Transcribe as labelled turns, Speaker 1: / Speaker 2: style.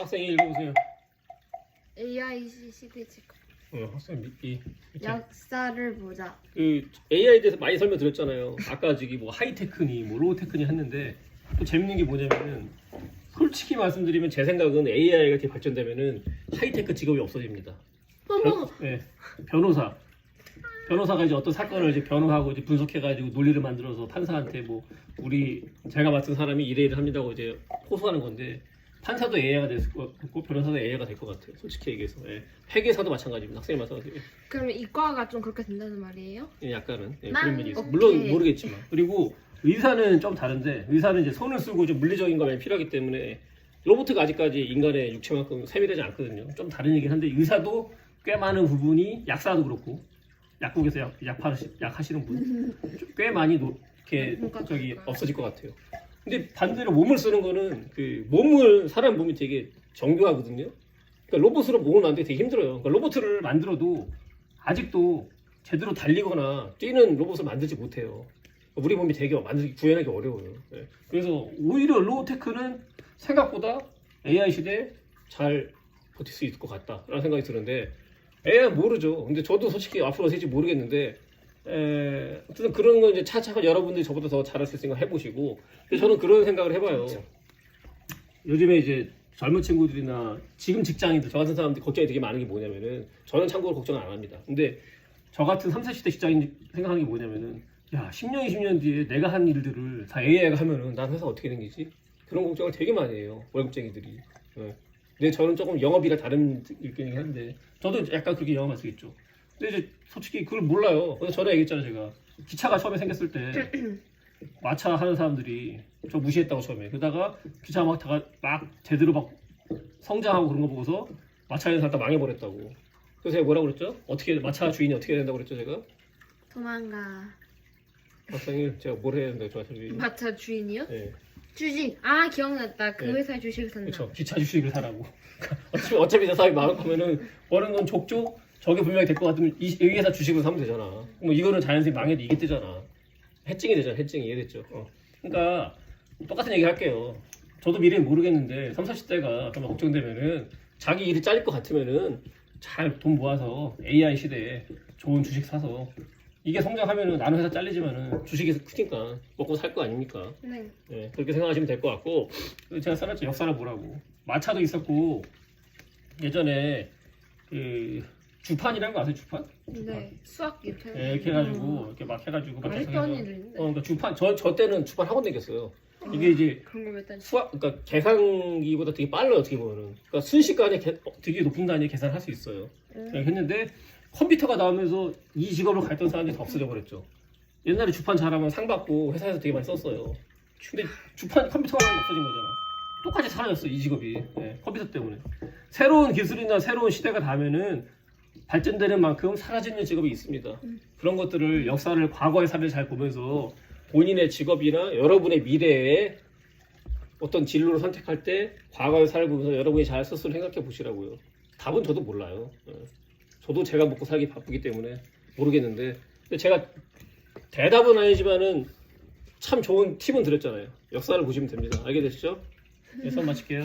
Speaker 1: 학생이 읽어보세요.
Speaker 2: AI 지금
Speaker 1: 어, 학생 믿기.
Speaker 2: 역사를 보자.
Speaker 1: 그 AI에 대해서 많이 설명 드렸잖아요. 아까 저기 뭐 하이테크니 뭐 로우테크니 했는데 또 재밌는 게 뭐냐면은 솔직히 말씀드리면 제 생각은 AI가 이렇게 발전되면은 하이테크 직업이 없어집니다.
Speaker 2: 어머.
Speaker 1: 네, 변호사. 변호사가 이제 어떤 사건을 이제 변호하고 이제 분석해가지고 논리를 만들어서 판사한테 뭐 우리 제가 맡은 사람이 이래 이래 합니다고 이제 호소하는 건데 판사도 AI가 될것 같고 변호사도 AI가 될 것 같아요. 솔직히 얘기해서 예. 회계사도 마찬가지입니다. 학생이 마찬가지.
Speaker 2: 그러면 이과가 좀 그렇게 된다는 말이에요?
Speaker 1: 예, 약간은 예,
Speaker 2: 난
Speaker 1: 그런 면이 있어요.
Speaker 2: 오케이.
Speaker 1: 물론 모르겠지만 그리고 의사는 좀 다른데 의사는 이제 손을 쓰고 좀 물리적인 거 많이 필요하기 때문에 로봇가 아직까지 인간의 육체만큼 세밀하지 않거든요. 좀 다른 얘기긴 한데 의사도 꽤 많은 부분이 약사도 그렇고 약국에서 약, 약, 파시, 약 하시는 분 꽤 많이 노, 이렇게
Speaker 2: 그러니까
Speaker 1: 저기
Speaker 2: 그럴까요?
Speaker 1: 없어질 것 같아요. 근데 반대로 몸을 쓰는 거는 그 몸을 사람 몸이 되게 정교하거든요. 그러니까 로봇으로 몸을 만들기 되게 힘들어요. 그러니까 로봇을 만들어도 아직도 제대로 달리거나 뛰는 로봇을 만들지 못해요. 우리 몸이 되게 만들기 구현하기 어려워요. 예. 그래서 오히려 로우테크는 생각보다 AI 시대에 잘 버틸 수 있을 것 같다라는 생각이 드는데 AI 모르죠. 근데 저도 솔직히 앞으로 될지 모르겠는데 에, 어쨌든 그런 건 이제 차차가 여러분들이 저보다 더 잘할 수 있으니까 해보시고 근데 저는 그런 생각을 해봐요. 요즘에 이제 젊은 친구들이나 지금 직장인들 저 같은 사람들이 걱정이 되게 많은 게 뭐냐면은 저는 참고로 걱정을 안 합니다. 근데 저 같은 3, 40대 직장인 생각하는 게 뭐냐면은 야 10년, 20년 뒤에 내가 한 일들을 다 AI가 하면은 난 회사 어떻게 생기지? 그런 걱정을 되게 많이 해요. 월급쟁이들이. 예. 근데 저는 조금 영업이랑 다른 일이긴 한데 저도 약간 그렇게 영업할 수 있죠. 근데 이제 솔직히 그걸 몰라요. 그래서 전에 얘기했잖아요 제가 기차가 처음에 생겼을 때 마차 하는 사람들이 저 무시했다고 처음에 그러다가 기차 막, 다가 막 제대로 막 성장하고 그런 거 보고서 마차에서 다 망해버렸다고 그래서 제가 뭐라고 그랬죠? 어떻게 마차 주인이 어떻게 해야 된다고 그랬죠 제가?
Speaker 2: 도망가.
Speaker 1: 박상일 제가 뭘 해야 된다고 마차 주인이
Speaker 2: 마차 주인이요?
Speaker 1: 예,
Speaker 2: 주식. 아 기억났다. 그
Speaker 1: 네.
Speaker 2: 회사에 주식을 샀나?
Speaker 1: 그렇죠 기차 주식을 사라고 어차피, 어차피 저 사람이 망할 거면은 버는 건 족족 저게 분명히 될 것 같으면 이, 이 회사 주식을 사면 되잖아. 뭐 이거는 자연스레 망해도 이게 뜨잖아. 해증이 되잖아 해증이. 이해됐죠? 어. 그러니까 똑같은 얘기 할게요. 저도 미래는 모르겠는데 3, 40대가 좀 걱정되면은 자기 일이 잘릴 것 같으면은 잘 돈 모아서 AI 시대에 좋은 주식 사서 이게 성장하면은 나는 회사 잘리지만은 주식이 크니까 먹고 살 거 아닙니까?
Speaker 2: 네.
Speaker 1: 네, 그렇게 생각하시면 될 것 같고. 제가 써놨죠. 역사를 보라고. 마차도 있었고 예전에 그 주판이라는 거 아세요 주판?
Speaker 2: 네. 수학 유편.
Speaker 1: 네, 이렇게 해가지고 이렇게 막 해가지고 막
Speaker 2: 말도
Speaker 1: 해서
Speaker 2: 되는데.
Speaker 1: 어, 그러니까 주판 저 저 때는 주판 학원 다녔어요. 이게 이제
Speaker 2: 그런
Speaker 1: 수학 그러니까 계산기보다 되게 빨라요 어떻게 보면은 그러니까 순식간에 개- 어, 되게 높은 단위에 계산할 수 있어요.
Speaker 2: 음.
Speaker 1: 그냥 했는데 컴퓨터가 나오면서 이 직업을 갔던 사람들이 다 없어져 버렸죠. 옛날에 주판 잘하면 상 받고 회사에서 되게 많이 썼어요. 근데 주판 컴퓨터가 나오면 없어진 거잖아. 똑같이 사라졌어 이 직업이 예, 컴퓨터 때문에. 새로운 기술이나 새로운 시대가 닿으면은 발전되는 만큼 사라지는 직업이 있습니다.
Speaker 2: 음.
Speaker 1: 그런 것들을 역사를 과거의 사례를 잘 보면서 본인의 직업이나 여러분의 미래에 어떤 진로를 선택할 때 과거의 사례를 보면서 여러분이 잘 스스로 생각해 보시라고요. 답은 저도 몰라요. 예. 저도 제가 먹고 살기 바쁘기 때문에 모르겠는데 근데 제가 대답은 아니지만은 참 좋은 팁은 드렸잖아요. 역사를 보시면 됩니다. 알게 되시죠? 네, 수업 마칠게요.